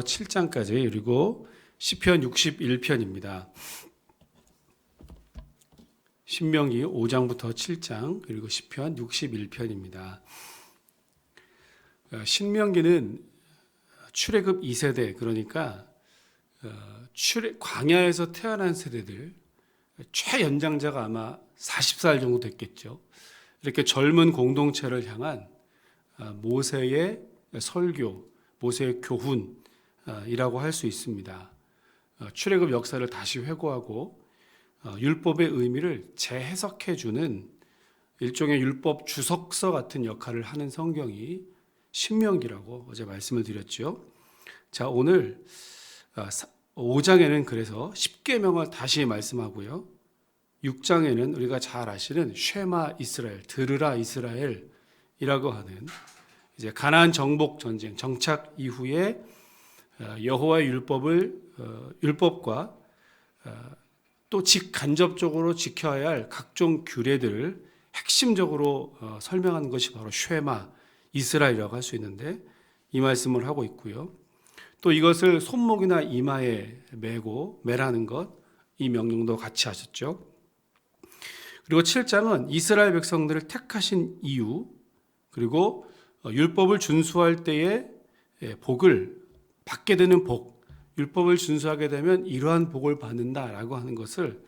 7장까지 그리고 시편 61편입니다. 신명기 5장부터 7장 그리고 시편 61편입니다. 어, 신명기는 출애굽 2세대 그러니까 어, 출애 광야에서 태어난 세대들 최연장자가 아마 40살 정도 됐겠죠. 이렇게 젊은 공동체를 향한 어, 모세의 설교, 모세의 교훈 이라고 할 수 있습니다. 어, 출애굽 역사를 다시 회고하고 어, 율법의 의미를 재해석해 주는 일종의 율법 주석서 같은 역할을 하는 성경이 신명기라고 어제 말씀을 드렸죠. 자, 오늘 5장에는 그래서 10계명을 다시 말씀하고요. 6장에는 우리가 잘 아시는 쉐마 이스라엘, 들으라 이스라엘이라고 하는 이제 가나안 정복 전쟁 정착 이후에 어, 여호와의 율법을 어, 율법과 어, 또 직간접적으로 지켜야 할 각종 규례들을 핵심적으로 설명하는 것이 바로 쉐마 이스라엘이라고 할 수 있는데 이 말씀을 하고 있고요. 또 이것을 손목이나 이마에 메고 매라는 것 이 명령도 같이 하셨죠. 그리고 7장은 이스라엘 백성들을 택하신 이유 그리고 율법을 준수할 때에 예, 복을 받게 되는 복, 율법을 준수하게 되면 이러한 복을 받는다라고 하는 것을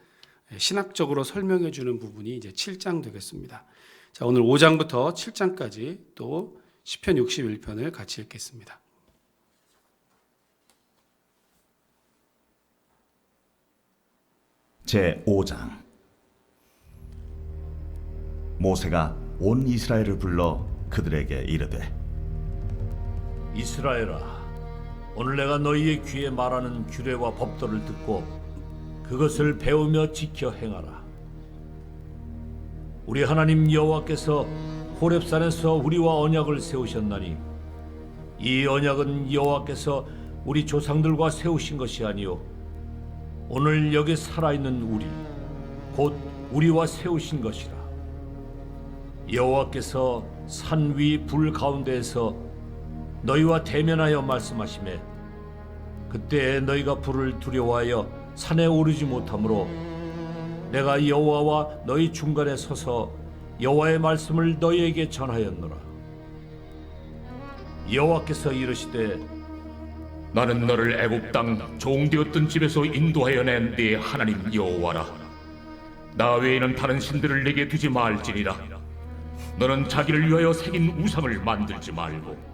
예, 신학적으로 설명해 주는 부분이 이제 7장 되겠습니다. 자, 오늘 5장부터 7장까지 또 시편 61편을 같이 읽겠습니다. 제 5장 모세가 온 이스라엘을 불러 그들에게 이르되 이스라엘아, 오늘 내가 너희의 귀에 말하는 규례와 법도를 듣고 그것을 배우며 지켜 행하라. 우리 하나님 여호와께서 호렙산에서 우리와 언약을 세우셨나니 이 언약은 여호와께서 우리 조상들과 세우신 것이 아니요 오늘 여기 살아있는 우리 곧 우리와 세우신 것이라. 여호와께서 산 위 불 가운데에서 너희와 대면하여 말씀하시매 그때 너희가 불을 두려워하여 산에 오르지 못하므로 내가 여호와와 너희 중간에 서서 여호와의 말씀을 너희에게 전하였노라 여호와께서 이르시되 나는 너를 애굽 땅 종되었던 집에서 인도하여 낸 네 하나님 여호와라. 나 외에는 다른 신들을 내게 두지 말지니라. 너는 자기를 위하여 새긴 우상을 만들지 말고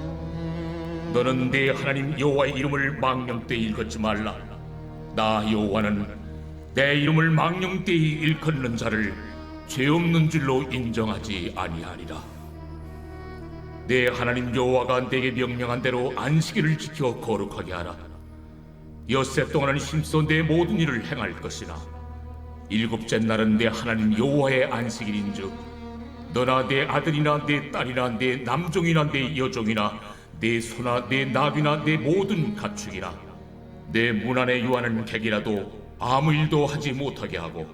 너는 네 하나님 여호와의 이름을 망령되이 일컫지 말라. 나 여호와는 내 이름을 망령되이 일컫는 자를 죄 없는 줄로 인정하지 아니하리라. 내 하나님 여호와가 내게 명령한 대로 안식일을 지켜 거룩하게 하라. 엿새 동안은 힘써 내 모든 일을 행할 것이나 일곱째 날은 내 하나님 여호와의 안식일인즉 너나 내 아들이나 내 딸이나 내 남종이나 내 여종이나 내 소나 내 나귀나 내 모든 가축이나 내 문 안에 유하는 객이라도 아무 일도 하지 못하게 하고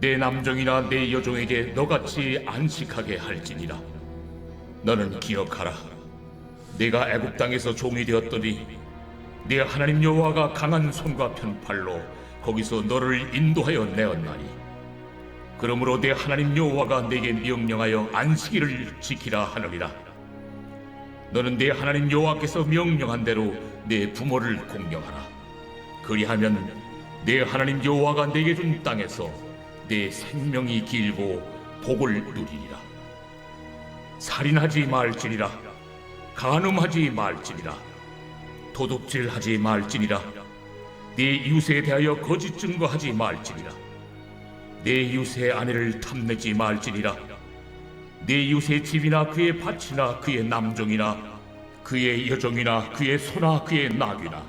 내 남종이나 내 여종에게 너같이 안식하게 할지니라. 너는 기억하라. 네가 애굽 땅에서 종이 되었더니 네 하나님 여호와가 강한 손과 편팔로 거기서 너를 인도하여 내었나니 그러므로 네 하나님 여호와가 네게 명령하여 안식일을 지키라 하느니라. 너는 네 하나님 여호와께서 명령한 대로 네 부모를 공경하라. 그리하면 네 하나님 여호와가 네게 준 땅에서 네 생명이 길고 복을 누리리라. 살인하지 말지니라. 간음하지 말지니라. 도둑질하지 말지니라. 네 이웃에 대하여 거짓 증거하지 말지니라. 내 이웃의 아내를 탐내지 말지니라 내 이웃의 집이나 그의 밭이나 그의 남종이나 그의 여종이나 그의 소나 그의 나귀나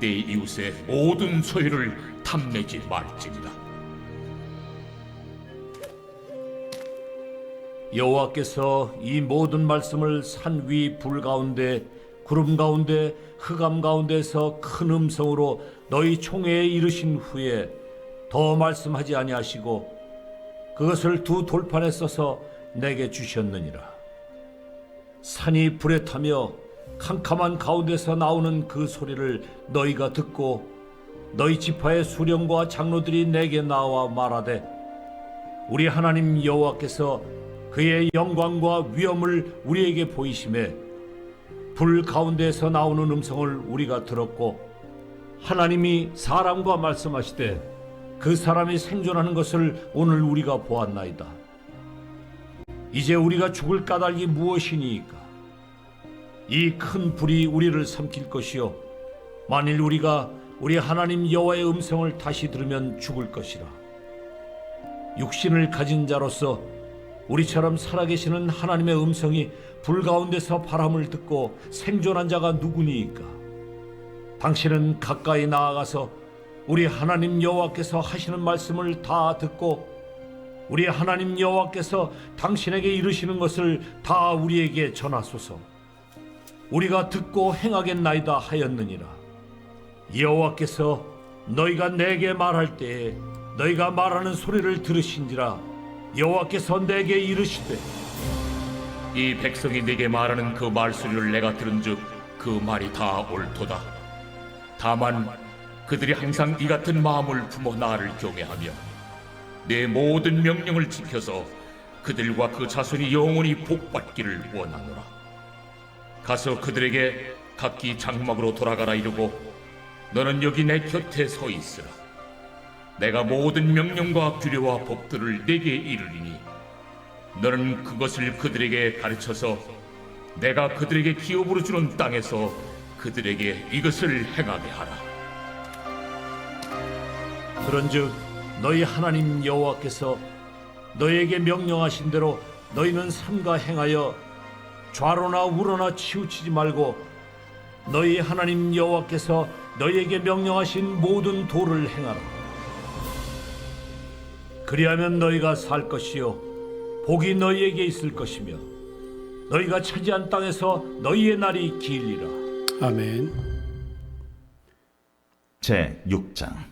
내 이웃의 모든 소유를 탐내지 말지니라. 여호와께서 이 모든 말씀을 산 위 불 가운데 구름 가운데 흑암 가운데서 큰 음성으로 너희 총회에 이르신 후에 더 말씀하지 아니하시고 그것을 두 돌판에 써서 내게 주셨느니라 산이 불에 타며 캄캄한 가운데서 나오는 그 소리를 너희가 듣고 너희 지파의 수령과 장로들이 내게 나와 말하되 우리 하나님 여호와께서 그의 영광과 위엄을 우리에게 보이심에 불 가운데서 나오는 음성을 우리가 들었고 하나님이 사람과 말씀하시되 그 사람이 생존하는 것을 오늘 우리가 보았나이다. 이제 우리가 죽을 까닭이 무엇이니까? 이 큰 불이 우리를 삼킬 것이요 만일 우리가 우리 하나님 여호와의 음성을 다시 들으면 죽을 것이라. 육신을 가진 자로서 우리처럼 살아계시는 하나님의 음성이 불 가운데서 바람을 듣고 생존한 자가 누구니이까? 당신은 가까이 나아가서 우리 하나님 여호와께서 하시는 말씀을 다 듣고 우리 하나님 여호와께서 당신에게 이르시는 것을 다 우리에게 전하소서. 우리가 듣고 행하겠나이다 하였느니라. 여호와께서 너희가 내게 말할 때에 너희가 말하는 소리를 들으신지라 여호와께서 내게 이르시되 이 백성이 내게 말하는 그 말소리를 내가 들은즉 그 말이 다 옳도다. 다만 그들이 항상 이 같은 마음을 품어 나를 경외하며 내 모든 명령을 지켜서 그들과 그 자손이 영원히 복받기를 원하노라. 가서 그들에게 각기 장막으로 돌아가라 이르고 너는 여기 내 곁에 서 있으라. 내가 모든 명령과 규례와 법들을 내게 이르리니 너는 그것을 그들에게 가르쳐서 내가 그들에게 기업으로 주는 땅에서 그들에게 이것을 행하게 하라. 그런즉 너희 하나님 여호와께서 너희에게 명령하신 대로 너희는 삼가 행하여 좌로나 우로나 치우치지 말고 너희 하나님 여호와께서 너희에게 명령하신 모든 도를 행하라. 그리하면 너희가 살 것이요 복이 너희에게 있을 것이며 너희가 차지한 땅에서 너희의 날이 길리라. 아멘. 제 6장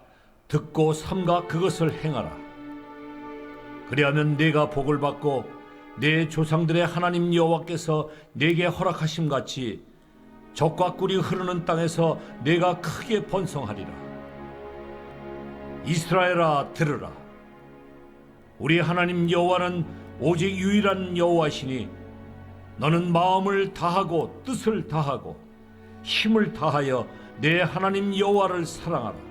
듣고 삼가 그것을 행하라. 그리하면 네가 복을 받고 내 조상들의 하나님 여호와께서 내게 허락하심 같이 적과 꿀이 흐르는 땅에서 내가 크게 번성하리라. 이스라엘아 들으라. 우리 하나님 여호와는 오직 유일한 여호와시니 너는 마음을 다하고 뜻을 다하고 힘을 다하여 내 하나님 여호와를 사랑하라.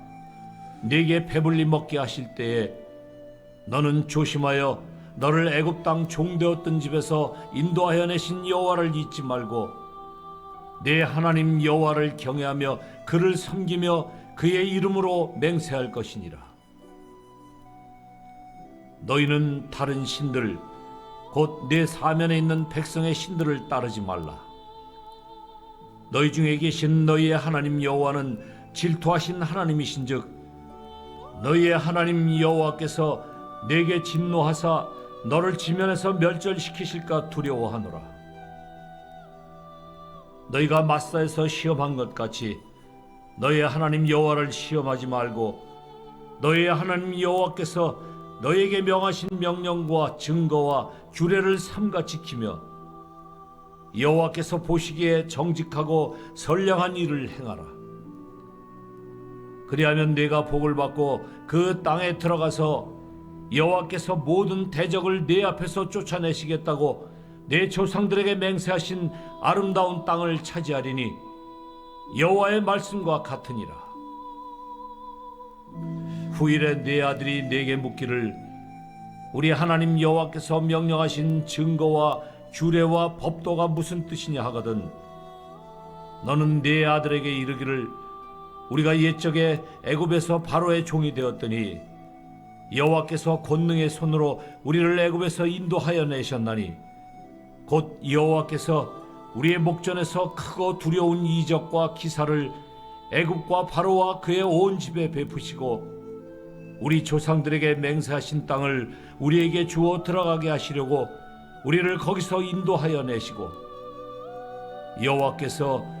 네게 배불리 먹게 하실 때에 너는 조심하여 너를 애굽 땅 종되었던 집에서 인도하여 내신 여호와를 잊지 말고 내 하나님 여호와를 경외하며 그를 섬기며 그의 이름으로 맹세할 것이니라. 너희는 다른 신들 곧 내 사면에 있는 백성의 신들을 따르지 말라. 너희 중에 계신 너희의 하나님 여호와는 질투하신 하나님이신즉 너희의 하나님 여호와께서 내게 진노하사 너를 지면에서 멸절시키실까 두려워하노라. 너희가 마사에서 시험한 것 같이 너희의 하나님 여호와를 시험하지 말고 너희의 하나님 여호와께서 너희에게 명하신 명령과 증거와 규례를 삼가 지키며 여호와께서 보시기에 정직하고 선량한 일을 행하라. 그리하면 내가 복을 받고 그 땅에 들어가서 여호와께서 모든 대적을 내 앞에서 쫓아내시겠다고 내 조상들에게 맹세하신 아름다운 땅을 차지하리니 여호와의 말씀과 같으니라. 후일에 내 아들이 내게 묻기를 우리 하나님 여호와께서 명령하신 증거와 규례와 법도가 무슨 뜻이냐 하거든 너는 네 아들에게 이르기를 우리가 옛적에 애굽에서 바로의 종이 되었더니 여호와께서 권능의 손으로 우리를 애굽에서 인도하여 내셨나니 곧 여호와께서 우리의 목전에서 크고 두려운 이적과 기사를 애굽과 바로와 그의 온 집에 베푸시고 우리 조상들에게 맹세하신 땅을 우리에게 주어 들어가게 하시려고 우리를 거기서 인도하여 내시고 여호와께서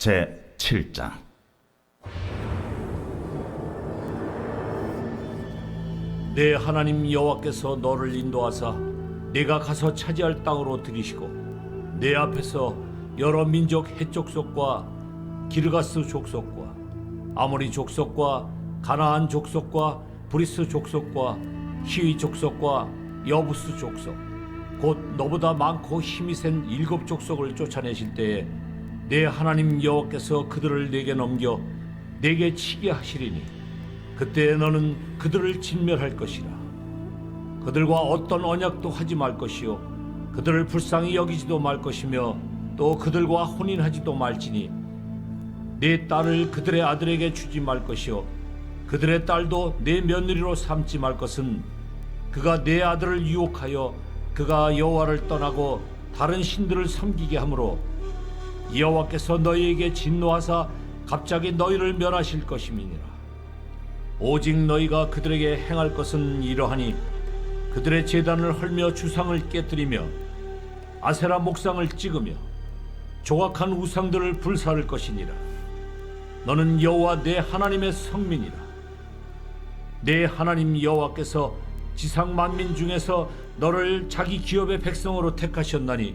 제 7장. 내 하나님 여호와께서 너를 인도하사 내가 가서 차지할 땅으로 들이시고 내 앞에서 여러 민족 해족 속과 기르가스 족속과 아모리 족속과 가나안 족속과 브리스 족속과 히위 족속과 여부스 족속 곧 너보다 많고 힘이 센 일곱 족속을 쫓아내실 때에 내 하나님 여호와께서 그들을 내게 넘겨 내게 치게 하시리니 그때 너는 그들을 진멸할 것이라. 그들과 어떤 언약도 하지 말 것이요. 그들을 불쌍히 여기지도 말 것이며 또 그들과 혼인하지도 말지니 내 딸을 그들의 아들에게 주지 말 것이요. 그들의 딸도 내 며느리로 삼지 말 것은 그가 내 아들을 유혹하여 그가 여호와를 떠나고 다른 신들을 섬기게 하므로 여호와께서 너희에게 진노하사 갑자기 너희를 멸하실 것임이니라. 오직 너희가 그들에게 행할 것은 이러하니 그들의 재단을 헐며 주상을 깨뜨리며 아세라 목상을 찍으며 조각한 우상들을 불사를 것이니라 너는 여호와 내 하나님의 성민이라 내 하나님 여호와께서 지상 만민 중에서 너를 자기 기업의 백성으로 택하셨나니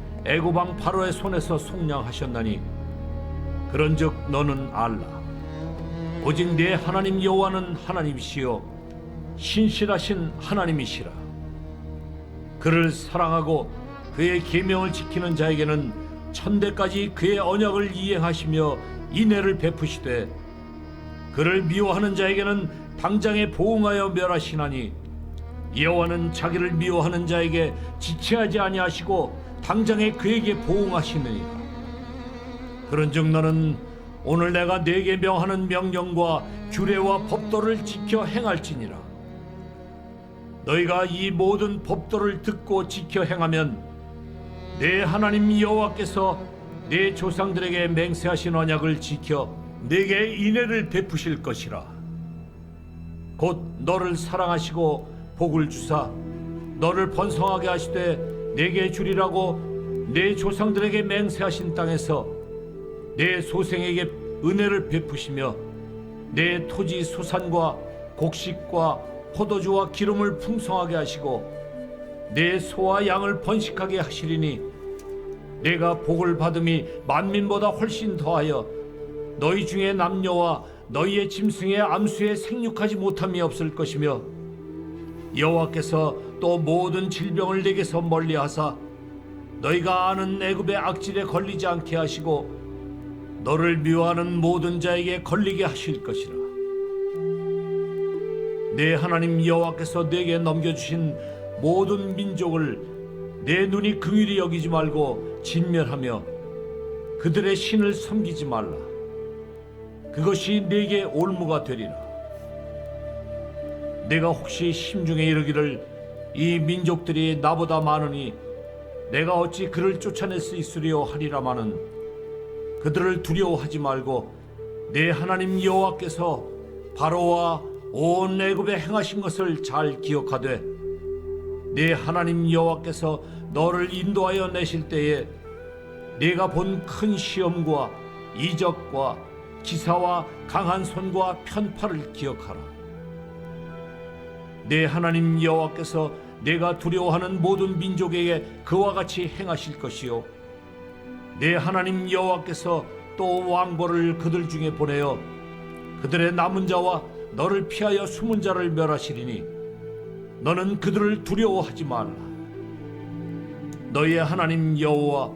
애고방 바로의 손에서 속량하셨나니 그런즉 너는 알라. 오직 내 하나님 여호와는 하나님이시요 신실하신 하나님이시라. 그를 사랑하고 그의 계명을 지키는 자에게는 천대까지 그의 언약을 이행하시며 인애를 베푸시되 그를 미워하는 자에게는 당장에 보응하여 멸하시나니 여호와는 자기를 미워하는 자에게 지체하지 아니하시고 당장에 그에게 보응하시느니라 그런즉 너는 오늘 내가 네게 명하는 명령과 규례와 법도를 지켜 행할지니라 너희가 이 모든 법도를 듣고 지켜 행하면 내 하나님 여호와께서 내 조상들에게 맹세하신 언약을 지켜 내게 인애를 베푸실 것이라. 곧 너를 사랑하시고 복을 주사 너를 번성하게 하시되 내게 주리라고 내 조상들에게 맹세하신 땅에서 내 소생에게 은혜를 베푸시며 내 토지 소산과 곡식과 포도주와 기름을 풍성하게 하시고 내 소와 양을 번식하게 하시리니 내가 복을 받음이 만민보다 훨씬 더하여 너희 중에 남녀와 너희의 짐승의 암수에 생육하지 못함이 없을 것이며 여호와께서 또 모든 질병을 내게서 멀리하사 너희가 아는 애굽의 악질에 걸리지 않게 하시고 너를 미워하는 모든 자에게 걸리게 하실 것이라. 내 하나님 여호와께서 내게 넘겨주신 모든 민족을 내 눈이 긍휼히 여기지 말고 진멸하며 그들의 신을 섬기지 말라. 그것이 내게 올무가 되리라 내가 혹시 심중에 이르기를 이 민족들이 나보다 많으니 내가 어찌 그를 쫓아낼 수 있으리요 하리라마는 그들을 두려워하지 말고 내 하나님 여호와께서 바로와 온 애굽에 행하신 것을 잘 기억하되 내 하나님 여호와께서 너를 인도하여 내실 때에 내가 본 큰 시험과 이적과 기사와 강한 손과 편파를 기억하라. 내 하나님 여호와께서 내가 두려워하는 모든 민족에게 그와 같이 행하실 것이요. 내 하나님 여호와께서 또 왕벌을 그들 중에 보내어 그들의 남은 자와 너를 피하여 숨은 자를 멸하시리니 너는 그들을 두려워하지 말라 너희의 하나님 여호와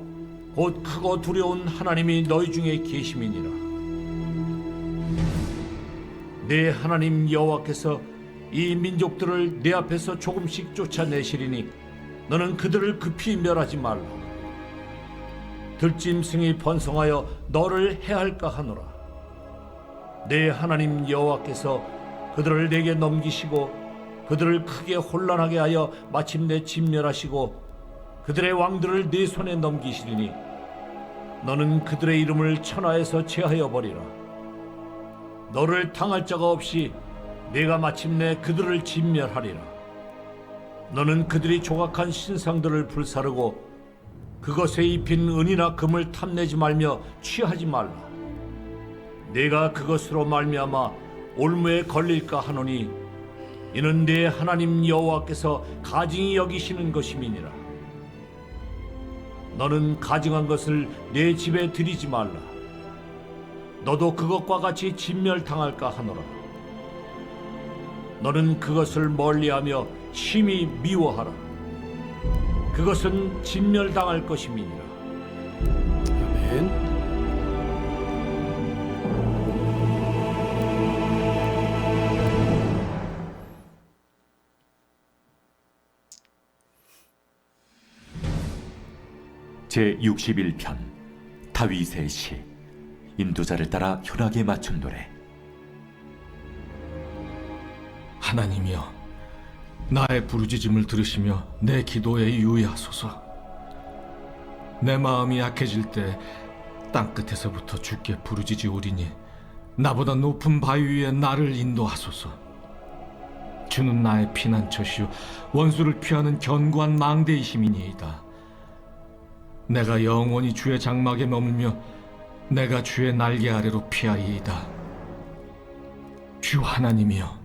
곧 크고 두려운 하나님이 너희 중에 계심이니라. 내 하나님 여호와께서 이 민족들을 내 앞에서 조금씩 쫓아내시리니 너는 그들을 급히 멸하지 말라. 들짐승이 번성하여 너를 해할까 하노라. 내 하나님 여호와께서 그들을 내게 넘기시고 그들을 크게 혼란하게 하여 마침내 진멸하시고 그들의 왕들을 네 손에 넘기시리니 너는 그들의 이름을 천하에서 제하여 버리라. 너를 당할 자가 없이 내가 마침내 그들을 진멸하리라. 너는 그들이 조각한 신상들을 불사르고 그것에 입힌 은이나 금을 탐내지 말며 취하지 말라. 내가 그것으로 말미암아 올무에 걸릴까 하노니 이는 내 하나님 여호와께서 가증히 여기시는 것임이니라. 너는 가증한 것을 내 집에 들이지 말라. 너도 그것과 같이 진멸당할까 하노라 너는 그것을 멀리하며 심히 미워하라. 그것은 진멸당할 것임이니라. 아멘. 제 61편 다윗의 시. 인도자를 따라 현악에 맞춘 노래 하나님이여 나의 부르짖음을 들으시며 내 기도에 유의하소서. 내 마음이 약해질 때 땅끝에서부터 주께 부르짖으오리니 나보다 높은 바위 위에 나를 인도하소서. 주는 나의 피난처시요 원수를 피하는 견고한 망대이심이니이다. 내가 영원히 주의 장막에 머물며 내가 주의 날개 아래로 피하리이다. 주 하나님이여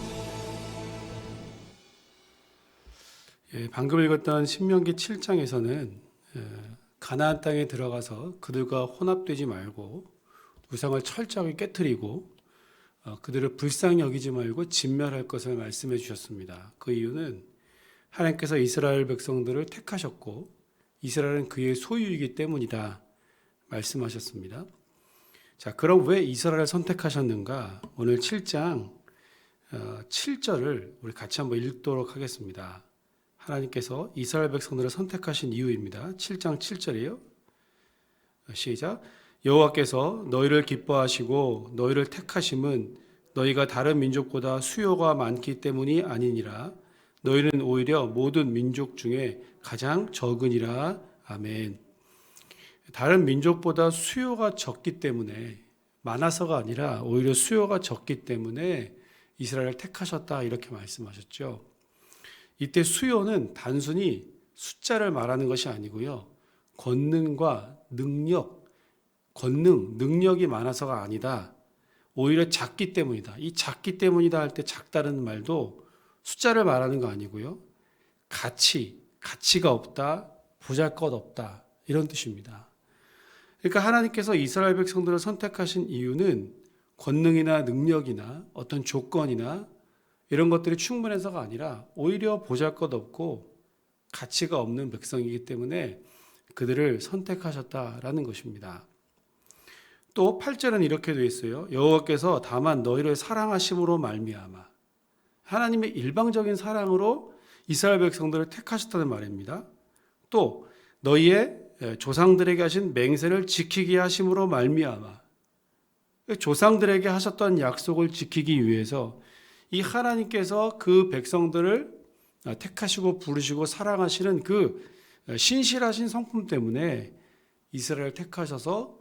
방금 읽었던 신명기 7장에서는 예, 가나안 땅에 들어가서 그들과 혼합되지 말고 우상을 철저하게 깨뜨리고 어, 그들을 불쌍히 여기지 말고 진멸할 것을 말씀해 주셨습니다. 그 이유는 하나님께서 이스라엘 백성들을 택하셨고 이스라엘은 그의 소유이기 때문이다 말씀하셨습니다. 자, 그럼 왜 이스라엘을 선택하셨는가? 오늘 7장 7절을 우리 같이 한번 읽도록 하겠습니다. 하나님께서 이스라엘 백성들을 선택하신 이유입니다. 7장 7절이에요. 시작. 여호와께서 너희를 기뻐하시고 너희를 택하심은 너희가 다른 민족보다 수요가 많기 때문이 아니니라. 너희는 오히려 모든 민족 중에 가장 적으니라. 아멘. 다른 민족보다 수요가 적기 때문에 많아서가 아니라 오히려 수요가 적기 때문에 이스라엘을 택하셨다 이렇게 말씀하셨죠. 이때 수요는 단순히 숫자를 말하는 것이 아니고요. 권능과 능력, 권능, 능력이 많아서가 아니다. 오히려 작기 때문이다. 이 작기 때문이다 할 때 작다는 말도 숫자를 말하는 거 아니고요. 가치, 가치가 없다, 보잘 것 없다. 이런 뜻입니다. 그러니까 하나님께서 이스라엘 백성들을 선택하신 이유는 권능이나 능력이나 어떤 조건이나 이런 것들이 충분해서가 아니라 오히려 보잘 것 없고 가치가 없는 백성이기 때문에 그들을 선택하셨다라는 것입니다. 또 8절은 이렇게 되어 있어요. 여호와께서 다만 너희를 사랑하심으로 말미암아 하나님의 일방적인 사랑으로 이스라엘 백성들을 택하셨다는 말입니다. 또 너희의 조상들에게 하신 맹세를 지키게 하심으로 말미암아 조상들에게 하셨던 약속을 지키기 위해서 이 하나님께서 그 백성들을 택하시고 부르시고 사랑하시는 그 신실하신 성품 때문에 이스라엘 택하셔서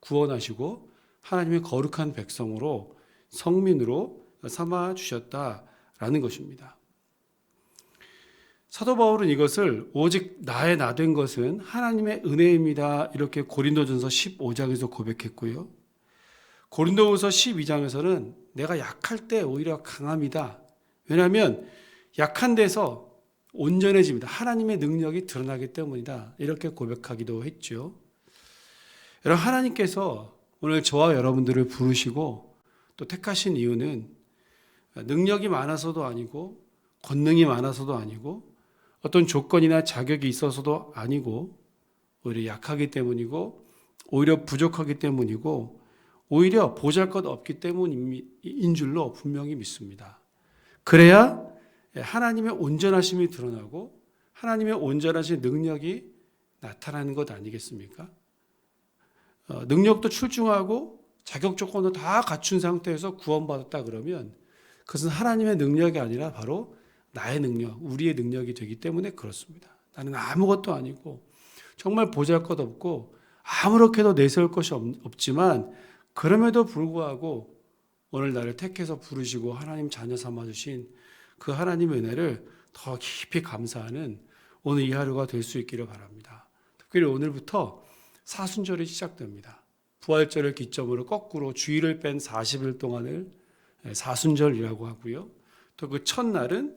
구원하시고 하나님의 거룩한 백성으로 성민으로 삼아 주셨다라는 것입니다. 사도 바울은 이것을 오직 나의 나 된 것은 하나님의 은혜입니다. 이렇게 고린도전서 15장에서 고백했고요. 고린도후서 12장에서는 내가 약할 때 오히려 강합니다. 왜냐하면 약한 데서 온전해집니다. 하나님의 능력이 드러나기 때문이다. 이렇게 고백하기도 했죠. 여러분 하나님께서 오늘 저와 여러분들을 부르시고 또 택하신 이유는 능력이 많아서도 아니고 권능이 많아서도 아니고 어떤 조건이나 자격이 있어서도 아니고 오히려 약하기 때문이고 오히려 부족하기 때문이고 오히려 보잘 것 없기 때문인 줄로 분명히 믿습니다. 그래야 하나님의 온전하심이 드러나고 하나님의 온전하신 능력이 나타나는 것 아니겠습니까? 어, 능력도 출중하고 자격 조건도 다 갖춘 상태에서 구원받았다 그러면 그것은 하나님의 능력이 아니라 바로 나의 능력, 우리의 능력이 되기 때문에 그렇습니다. 나는 아무것도 아니고 정말 보잘 것 없고 아무렇게도 내세울 것이 없 지만 그럼에도 불구하고 오늘 나를 택해서 부르시고 하나님 자녀 삼아 주신 그 하나님의 은혜를 더 깊이 감사하는 오늘 이 하루가 될 수 있기를 바랍니다. 특별히 오늘부터 사순절이 시작됩니다. 부활절을 기점으로 거꾸로 주일을 뺀 40일 동안을 사순절이라고 하고요. 또 그 첫날은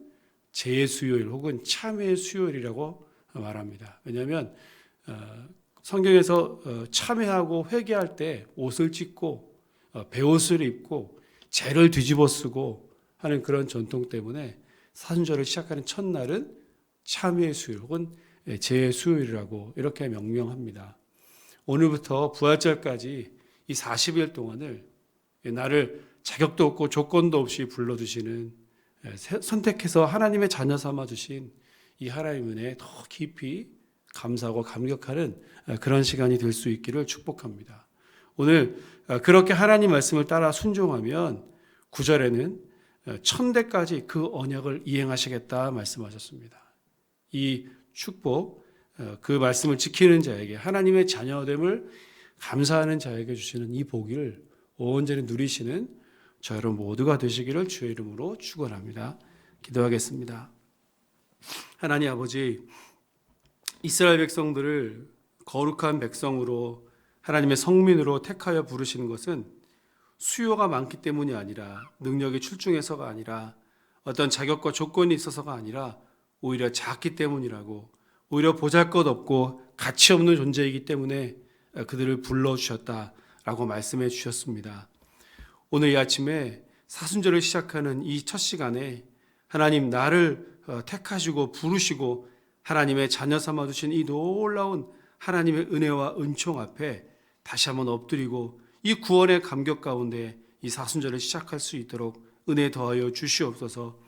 재수요일 혹은 참회 수요일이라고 말합니다. 왜냐하면 어, 성경에서 어, 참회하고 회개할 때 옷을 찢고 어, 베옷을 입고 재를 뒤집어 쓰고 하는 그런 전통 때문에 사순절을 시작하는 첫날은 참회 수요일 혹은 재 수요일이라고 이렇게 명명합니다. 오늘부터 부활절까지 이 40일 동안을 나를 자격도 없고 조건도 없이 불러주시는 선택해서 하나님의 자녀 삼아 주신 이 하나님 은혜에 더 깊이 감사하고 감격하는 그런 시간이 될 수 있기를 축복합니다. 오늘 그렇게 하나님 말씀을 따라 순종하면 9절에는 천대까지 그 언약을 이행하시겠다 말씀하셨습니다. 이 축복, 그 말씀을 지키는 자에게 하나님의 자녀됨을 감사하는 자에게 주시는 이 복을 온전히 누리시는 저 여러분 모두가 되시기를 주의 이름으로 축원합니다. 기도하겠습니다. 하나님 아버지 이스라엘 백성들을 거룩한 백성으로 하나님의 성민으로 택하여 부르시는 것은 수요가 많기 때문이 아니라 능력이 출중해서가 아니라 어떤 자격과 조건이 있어서가 아니라 오히려 작기 때문이라고 오히려 보잘것 없고 가치 없는 존재이기 때문에 그들을 불러 주셨다라고 말씀해 주셨습니다. 오늘 이 아침에 사순절을 시작하는 이 첫 시간에 하나님 나를 어, 택하시고 부르시고 하나님의 자녀 삼아 두신 이 놀라운 하나님의 은혜와 은총 앞에 다시 한번 엎드리고 이 구원의 감격 가운데 이 사순절을 시작할 수 있도록 은혜 더하여 주시옵소서.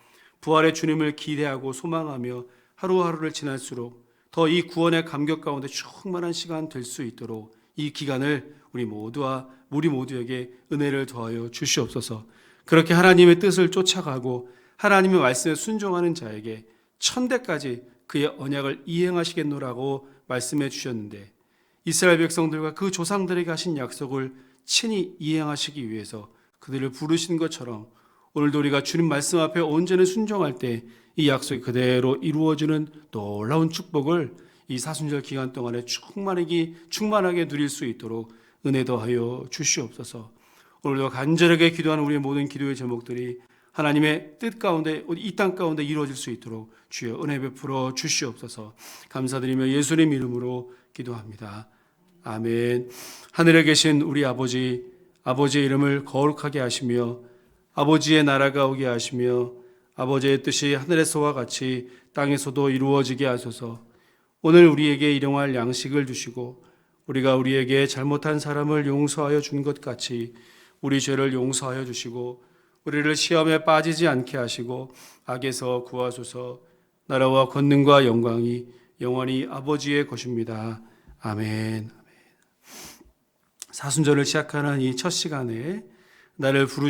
부활의 주님을 기대하고 소망하며 하루하루를 지날수록 더 이 구원의 감격 가운데 충만한 시간 될 수 있도록 이 기간을 우리 모두와 우리 모두에게 은혜를 더하여 주시옵소서. 그렇게 하나님의 뜻을 쫓아가고 하나님의 말씀에 순종하는 자에게 천대까지 그의 언약을 이행하시겠노라고 말씀해 주셨는데 이스라엘 백성들과 그 조상들에게 하신 약속을 친히 이행하시기 위해서 그들을 부르신 것처럼 오늘도 우리가 주님 말씀 앞에 온전히 순종할 때 이 약속이 그대로 이루어지는 놀라운 축복을 이 사순절 기간 동안에 충만하게 충만하게 누릴 수 있도록 은혜 더하여 주시옵소서. 오늘도 간절하게 기도하는 우리의 모든 기도의 제목들이 하나님의 뜻 가운데 이 땅 가운데 이루어질 수 있도록 주여 은혜 베풀어 주시옵소서. 감사드리며 예수님 이름으로 기도합니다. 아멘. 하늘에 계신 우리 아버지 아버지의 이름을 거룩하게 하시며 아버지의 나라가 오게 하시며 아버지의 뜻이 하늘에서와 같이 땅에서도 이루어지게 하소서. 오늘 우리에게 일용할 양식을 주시고 우리가 우리에게 잘못한 사람을 용서하여 준 것 같이 우리 죄를 용서하여 주시고 우리를 시험에 빠지지 않게 하시고 악에서 구하소서. 나라와 권능과 영광이 영원히 아버지의 것입니다. 아멘. 사순절을 시작하는 이 첫 시간에 나를 부르시